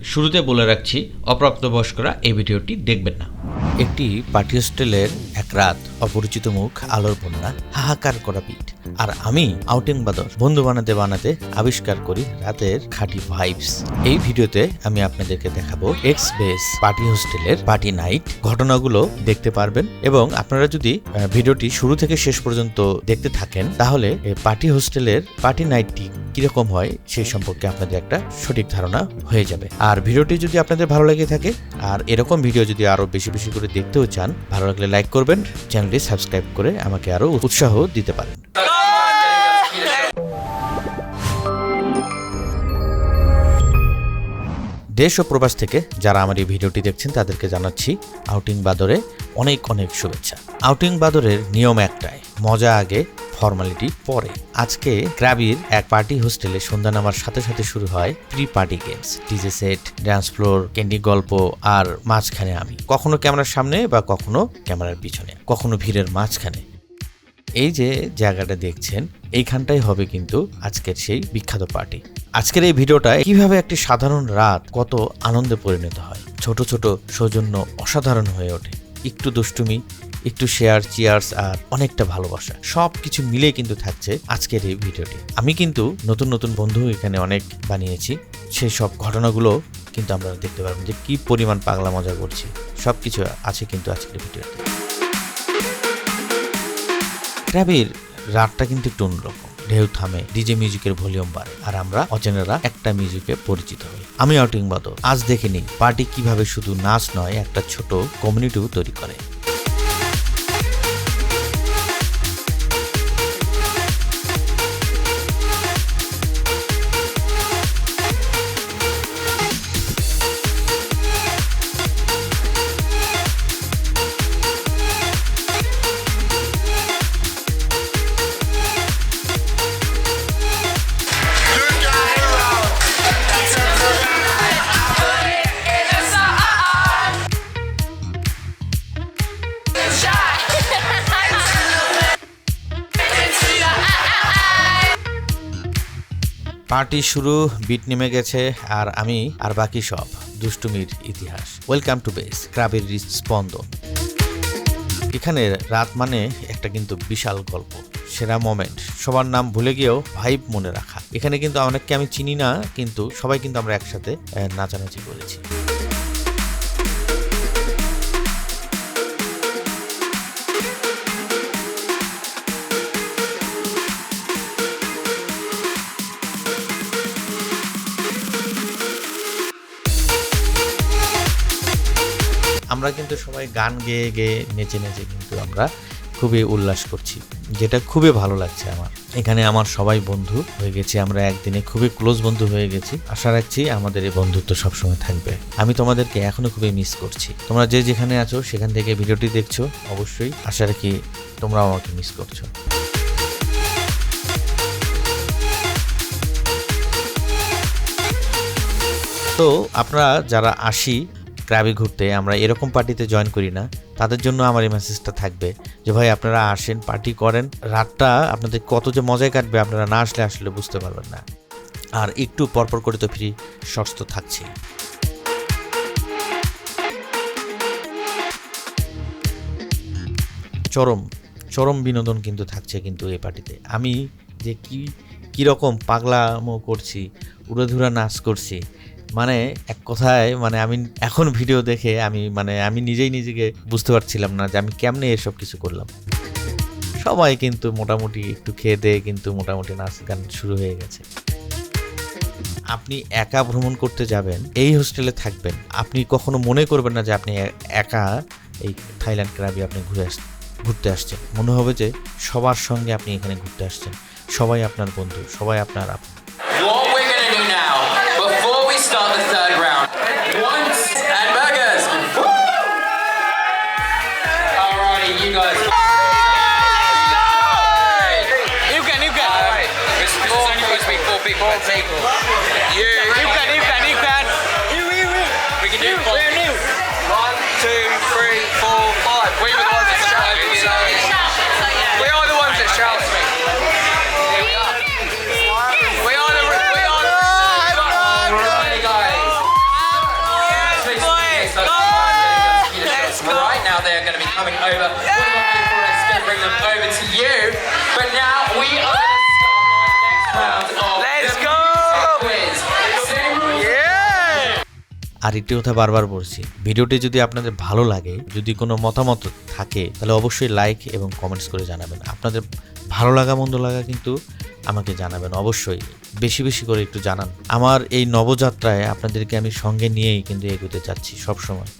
শুরুতে বলে রাখছি অপ্রাপ্তবয়স্করা এই ভিডিওটি দেখবেন না। একটি পার্টি হোস্টেলের এক রাত অপরিচিত মুখ, আলোর বন্যা, হাহাকার করা পিঠ। আর আমি আউটিং বাদর, বন্ধু বানাতে বানাতে আবিষ্কার করি রাতের খাঁটি ভাইবস এই ভিডিওতে আমি আপনাদেরকে দেখাবো এক্স বেস পার্টি হোস্টেলের পার্টি নাইট ঘটনাগুলো দেখতে পারবেন এবং আপনারা যদি ভিডিওটি শুরু থেকে শেষ পর্যন্ত দেখতে থাকেন, তাহলে পার্টি হোস্টেলের পার্টি নাইটটি কীরকম হয় সেই সম্পর্কে আপনাদের একটা সঠিক ধারণা হয়ে যাবে। আর ভিডিওটি যদি আপনাদের ভালো লেগে থাকে, আর এরকম ভিডিও যদি আরও বেশি বেশি করে দেখতেও চান ভালো লাগলে লাইক করবেন চ্যানেলটি সাবস্ক্রাইব করে আমাকে আরও উৎসাহ দিতে পারেন। দেশ ও প্রবাস থেকে যারা আমার এই ভিডিওটি দেখছেন, তাদেরকে জানাচ্ছি আউটিং বাদরে অনেক অনেক শুভেচ্ছা। আউটিং বাদরের নিয়ম একটাই, মজা আগে, ফর্মালিটি পরে। আজকে গ্রাবির এক পার্টি হোস্টেলে সন্ধ্যা নামার সাথে সাথে শুরু হয় pre party games, DJ set dance floor, candy গল্প আর মাঝখানে আমি। কখনো ক্যামেরার সামনে বা কখনো ক্যামেরার পিছনে, কখনো ভিড়ের মাঝখানে। এই যে জায়গাটা দেখছেন, এইখানটাই হবে কিন্তু আজকের সেই বিখ্যাত পার্টি। আজকের এই ভিডিওটায় কীভাবে একটি সাধারণ রাত কত আনন্দে পরিণত হয়। ছোট ছোট সৌজন্য অসাধারণ হয়ে ওঠে। একটু দুষ্টুমি, একটু শেয়ার চিয়ার্স আর অনেকটা ভালোবাসা সব কিছু মিলে কিন্তু থাকছে আজকের এই ভিডিওটি। আমি কিন্তু নতুন নতুন বন্ধু এখানে অনেক বানিয়েছি। সেই সব ঘটনাগুলো কিন্তু আমরা দেখতে পারবেন যে কি পরিমাণ পাগলা মজা করছি। সব কিছু আছে কিন্তু আজকের ভিডিওতে। ক্র্যাবের রাতটা কিন্তু একটু অন্যরকম। ঢেউ থামে, ডিজে মিউজিকের ভলিউম বাড়ে আর আমরা অচেনারা একটা মিউজিকে পরিচিত হই। আমি আউটিং বাদর আজ দেখে নিই পার্টি কীভাবে শুধু নাচ নয়, একটা ছোট কমিউনিটিও তৈরি করে। পার্টি শুরু বিট নেমে গেছে, আর আমি আর বাকি সব দুষ্টুমির ইতিহাস। ওয়েলকাম টু বেস ক্রাবের স্পন্দন। এখানে রাত মানে একটা কিন্তু বিশাল গল্প, সেরা মোমেন্ট সবার নাম ভুলে গিয়েও ভাইব মনে রাখা। এখানে কিন্তু অনেককে আমি চিনি না, কিন্তু সবাই কিন্তু আমরা একসাথে নাচানাচি করেছি। আমরা কিন্তু সবাই গান গেয়ে গেয়ে নেচে নেচে কিন্তু আমরা খুবই উল্লাস করছি, যেটা খুবই ভালো লাগছে আমার। এখানে আমার সবাই বন্ধু হয়ে গেছে, আমরা একদিনে খুবই ক্লোজ বন্ধু হয়ে গেছি। আশা রাখছি আমাদের এই বন্ধুত্ব সবসময় থাকবে। আমি তোমাদেরকে এখনও খুবই মিস করছি। তোমরা যে যেখানে আছো, সেখান থেকে ভিডিওটি দেখছ, অবশ্যই আশা রাখি তোমরাও আমাকে মিস করছ। তো, আপনারা যারা আসি ক্লাবে ঘুরতে আমরা এরকম পার্টিতে জয়েন করি না। তাদের জন্য আমার এই মেসেজটা থাকবে যে, ভাই, আপনারা আসেন পার্টি করেন। রাতটা আপনাদের কত যে মজায় কাটবে, আপনারা না আসলে আসলে বুঝতে পারবেন না। আর একটু পরপর করে তো ফ্রি শর্টস তো থাকছে। চরম চরম বিনোদন কিন্তু থাকছে কিন্তু এই পার্টিতে আমি যে কি কীরকম পাগলামো করছি, উড়োধুরা নাচ করছি মানে এক কথায় মানে আমি এখন ভিডিও দেখে আমি মানে আমি নিজেই নিজেকে বুঝতে পারছিলাম না যে আমি কেমনে এসব কিছু করলাম। সবাই কিন্তু মোটামুটি একটু খেয়ে দিয়ে কিন্তু মোটামুটি নাচ গান শুরু হয়ে গেছে। আপনি একা ভ্রমণ করতে যাবেন, এই হোস্টেলে থাকবেন, আপনি কখনো মনে করবেন না যে আপনি একা এই থাইল্যান্ড ক্রাবি আপনি ঘুরে আস, ঘুরতে আসছেন। মনে হবে যে সবার সঙ্গে আপনি এখানে ঘুরতে আসছেন। সবাই আপনার বন্ধু, সবাই আপনার আপন over. My beautiful reps is going to bring them over to you. But now we are going to start our next round of Let's the go! quiz. আর একটি কথা বারবার বলছি ভিডিওটি যদি আপনাদের ভালো লাগে যদি কোনো মতামত থাকে তাহলে অবশ্যই লাইক এবং কমেন্টস করে জানাবেন আপনাদের ভালো লাগা মন্দ লাগা কিন্তু আমাকে জানাবেন অবশ্যই বেশি বেশি করে একটু জানান আমার এই নবযাত্রায় আপনাদেরকে আমি সঙ্গে নিয়েই কিন্তু এগোতে চাচ্ছি সবসময়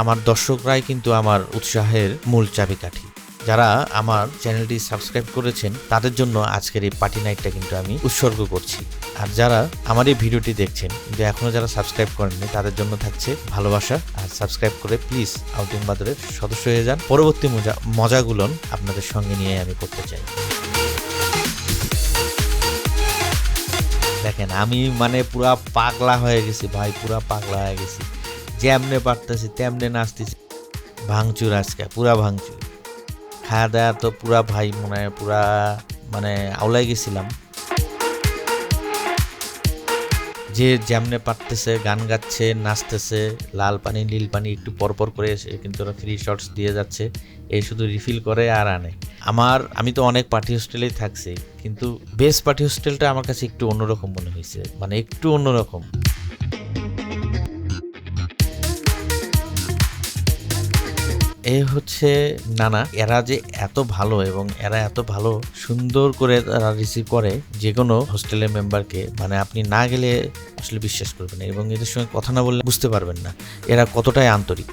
আমার দর্শকরাই কিন্তু আমার উৎসাহের মূল চাবিকাঠি। যারা আমার চ্যানেলটি সাবস্ক্রাইব করেছেন, তাদের জন্য আজকের এই পার্টি নাইটটা কিন্তু আমি উৎসর্গ করছি। আর যারা আমার এই ভিডিওটি দেখছেন কিন্তু এখনও যারা সাবস্ক্রাইব করেননি, তাদের জন্য থাকছে ভালোবাসা। আর সাবস্ক্রাইব করে প্লিজ আউটিং বাদরের সদস্য হয়ে যান। পরবর্তী মজা মজাগুলো আপনাদের সঙ্গে নিয়ে আমি করতে চাই। দেখেন, আমি মানে পুরা পাগলা হয়ে গেছি, ভাই, পুরা পাগলা হয়ে গেছি। যেমনে পারতেছি, তেমনে নাচতেছি। ভাঙচুর আজকে, পুরা ভাঙচুর। খাওয়া দাওয়া তো পুরা ভাই মনে হয় পুরা মানে আওলাই গেছিলাম। যে যেমনে পারতেছে, গান গাচ্ছে, নাচতেছে, লাল পানি, নীল পানি একটু পরপর করে এসে কিন্তু ওরা ফ্রি শর্টস দিয়ে যাচ্ছে, এই শুধু রিফিল করে আর আনে। আমার, আমি তো অনেক পার্টি হোস্টেলেই থাকছি, কিন্তু বেস্ট পার্টি হোস্টেলটা আমার কাছে একটু অন্যরকম মনে হয়েছে মানে একটু অন্যরকম। এ হচ্ছে নানা। এরা যে এত ভালো এবং এরা এত ভালো সুন্দর করে তারা রিসিভ করে যে কোনো হোস্টেলের মেম্বারকে মানে আপনি না গেলে আসলে বিশ্বাস করবেন এবং এদের সঙ্গে কথা না বললে বুঝতে পারবেন না। এরা কতটাই আন্তরিক।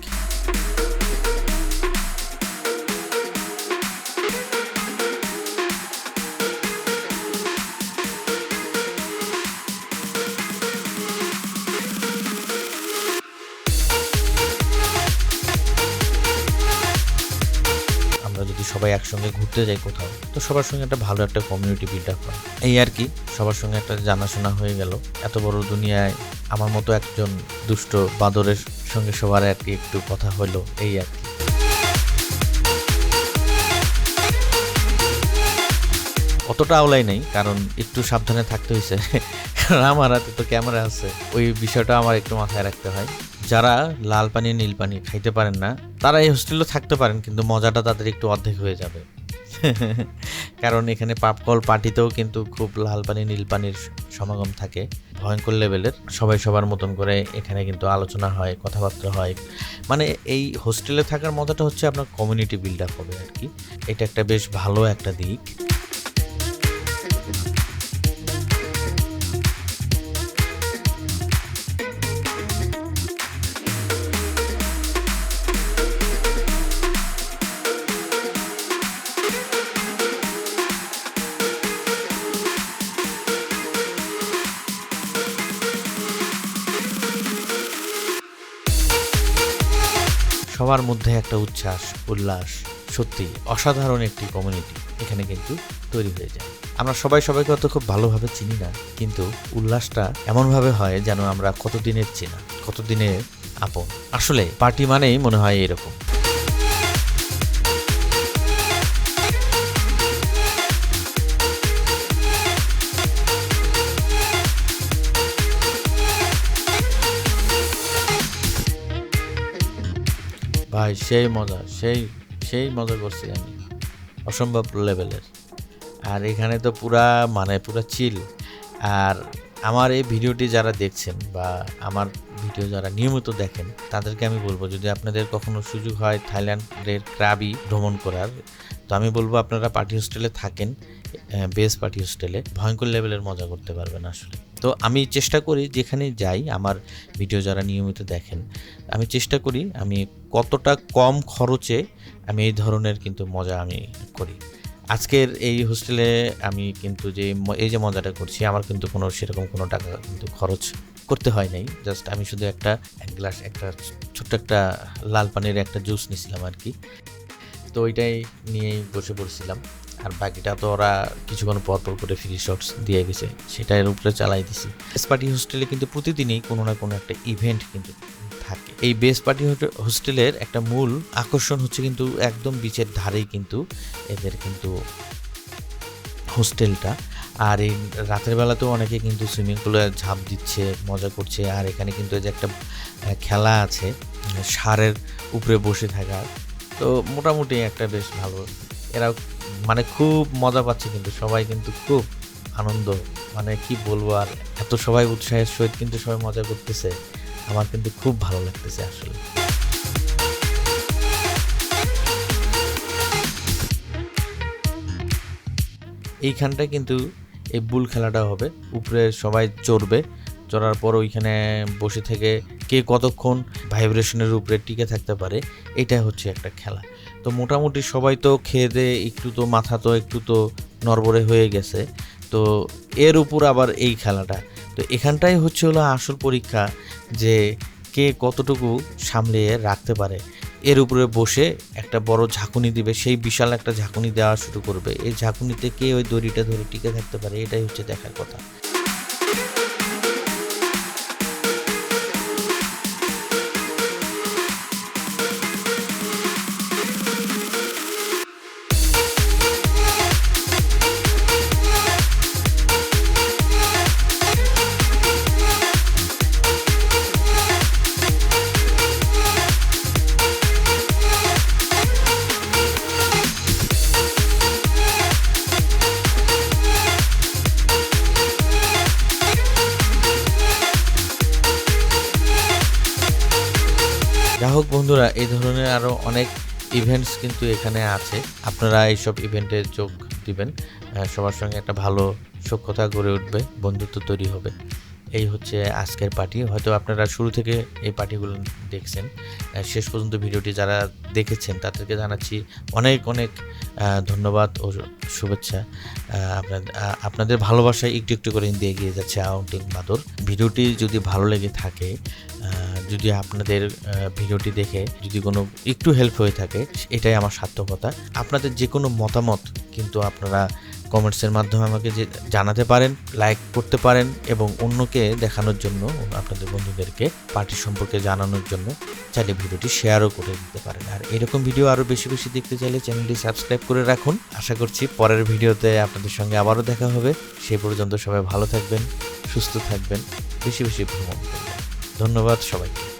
সবাই একসঙ্গে ঘুরতে যাই কোথাও, তো সবার সঙ্গে একটা ভালো একটা কমিউনিটি বিল্ড আপ হয়। এই আর কি, সবার সঙ্গে একটা জানাশোনা হয়ে গেল। এত বড় দুনিয়ায় আমার মতো একজন দুষ্ট বাঁদরের সঙ্গে সবার আর কি একটু কথা হলো, এই আর কি। অতটা আওলাই নেই, কারণ একটু সাবধানে থাকতে হয়েছে কারণ আমার হাতে তো ক্যামেরা আছে, ওই বিষয়টা আমার একটু মাথায় রাখতে হয়। যারা লাল পানি, নীল পানি খাইতে পারেন না, তারা এই হোস্টেলে থাকতে পারেন, কিন্তু মজাটা তাদের একটু অর্ধেক হয়ে যাবে। কারণ এখানে পাপকল পার্টিতেও কিন্তু খুব লাল পানি, নীল পানির সমাগম থাকে। ভয়ঙ্কর লেভেলের। সবাই সবার মতন করে এখানে কিন্তু আলোচনা হয়, কথাবার্তা হয়। মানে এই হোস্টেলে থাকার মজাটা হচ্ছে আপনার কমিউনিটি বিল্ড আপ হবে আর কি। এটা একটা বেশ ভালো একটা দিক। সবার মধ্যে একটা উচ্ছ্বাস, উল্লাস, সত্যি অসাধারণ একটি কমিউনিটি এখানে কিন্তু তৈরি হয়ে যায়। আমরা সবাই সবাইকে অত খুব ভালোভাবে চিনি না, কিন্তু উল্লাসটা এমনভাবে হয় যেন আমরা কতদিনের চেনা, কতদিনের আপন। আসলে পার্টি মানেই মনে হয় এরকম। ভাই, সেই মজা, সেই সেই মজা করছি আমি। অসম্ভব লেভেলের। আর এখানে তো পুরা মানে পুরা চিল আর আমার এই ভিডিওটি যারা দেখছেন বা আমার ভিডিও যারা নিয়মিত দেখেন, তাদেরকে আমি বলব, যদি আপনাদের কখনো সুযোগ হয় থাইল্যান্ডের ক্রাবি ভ্রমণ করার, তো আমি বলব আপনারা পার্টি হোস্টেলে থাকেন। বেস পার্টি হোস্টেলে ভয়ঙ্কর লেভেলের মজা করতে পারবেন আসলে। তো আমি চেষ্টা করি যেখানে যাই, আমার ভিডিও যারা নিয়মিত দেখেন, আমি চেষ্টা করি আমি কতটা কম খরচে আমি এই ধরনের কিন্তু মজা আমি করি। আজকের এই হোস্টেলে আমি কিন্তু যে এই যে মজাটা করছি, আমার কিন্তু কোনো সেরকম কোনো টাকা কিন্তু খরচ করতে হয় নাই। জাস্ট আমি শুধু একটা, এক গ্লাস একটা ছোট্ট একটা লাল পানির একটা জুস নিয়েছিলাম আর কি। তো ওইটাই নিয়েই বসে পড়ছিলাম। আর বাকিটা তো ওরা কিছুক্ষণ পর পর করে ফ্রি শটস দিয়ে গেছে, সেটার উপরে চালাই দিছি। বেস পার্টি হোস্টেলে কিন্তু প্রতিদিনই কোনো না কোনো একটা ইভেন্ট কিন্তু থাকে। এই বেস পার্টি হোস্টেলের একটা মূল আকর্ষণ হচ্ছে কিন্তু একদম বিচের ধারেই কিন্তু এদের কিন্তু হোস্টেলটা আর এই রাতের বেলাতেও অনেকে কিন্তু সুইমিং পুলে ঝাঁপ দিচ্ছে, মজা করছে, আর এখানে কিন্তু এই যে একটা খেলা আছে, সারের উপরে বসে থাকা, তো মোটামুটি একটা বেশ ভালো এরাও মানে খুব মজা পাচ্ছে কিন্তু, সবাই কিন্তু খুব আনন্দ। মানে কি বলব আর, এত সবাই উৎসাহের সহিত কিন্তু সবাই মজা করতেছে। আমার কিন্তু খুব ভালো লাগতেছে আসলে। এইখানটায় কিন্তু এই বুল খেলাটা হবে, উপরে সবাই চড়বে। চড়ার পর ওইখানে বসে থেকে কে কতক্ষণ ভাইব্রেশনের উপরে টিকে থাকতে পারে, এটাই হচ্ছে একটা খেলা। তো মোটামুটি সবাই তো খেয়ে দিয়ে একটু তো মাথা তো একটু তো নড়বড়ে হয়ে গেছে। তো এর উপর আবার এই খেলাটা। তো এখানটাই হচ্ছে হলো আসল পরীক্ষা যে কে কতটুকু সামলিয়ে রাখতে পারে। এর উপরে বসে একটা বড় ঝাঁকুনি দিবে, সেই বিশাল একটা ঝাঁকুনি দেওয়া শুরু করবে। এই ঝাঁকুনিতে কে ওই দড়িটা ধরে টিকে থাকতে পারে, এটাই হচ্ছে দেখার কথা। ধরনের আরও অনেক ইভেন্টস কিন্তু এখানে আছে। আপনারা এইসব ইভেন্টে যোগ দিবেন। সবার সঙ্গে একটা ভালো সক্ষতা গড়ে উঠবে, বন্ধুত্ব তৈরি হবে। এই হচ্ছে আজকের পার্টি। হয়তো আপনারা শুরু থেকে এই পার্টিগুলো দেখছেন। শেষ পর্যন্ত ভিডিওটি যারা দেখেছেন, তাদেরকে জানাচ্ছি অনেক অনেক ধন্যবাদ ও শুভেচ্ছা। আপনাদের আপনাদের ভালোবাসায় একটু একটু করে দিয়ে এগিয়ে যাচ্ছে আউটিং বাদর ভিডিওটি যদি ভালো লেগে থাকে যদি আপনাদের ভিডিওটি দেখে যদি কোনো একটু হেল্প হয়ে থাকে, এটাই আমার সার্থকতা। আপনাদের যে কোনো মতামত কিন্তু আপনারা কমেন্টসের মাধ্যমে আমাকে যে জানাতে পারেন লাইক করতে পারেন এবং অন্যকে দেখানোর জন্য আপনাদের বন্ধুদেরকে পার্টি সম্পর্কে জানানোর জন্য চাইলে ভিডিওটি শেয়ারও করে দিতে পারেন। আর এরকম ভিডিও আরও বেশি বেশি দেখতে চাইলে চ্যানেলটি সাবস্ক্রাইব করে রাখুন। আশা করছি পরের ভিডিওতে আপনাদের সঙ্গে আবারও দেখা হবে। সেই পর্যন্ত সবাই ভালো থাকবেন, সুস্থ থাকবেন, বেশি বেশি ভ্রমণ করবেন। ধন্যবাদ সবাইকে।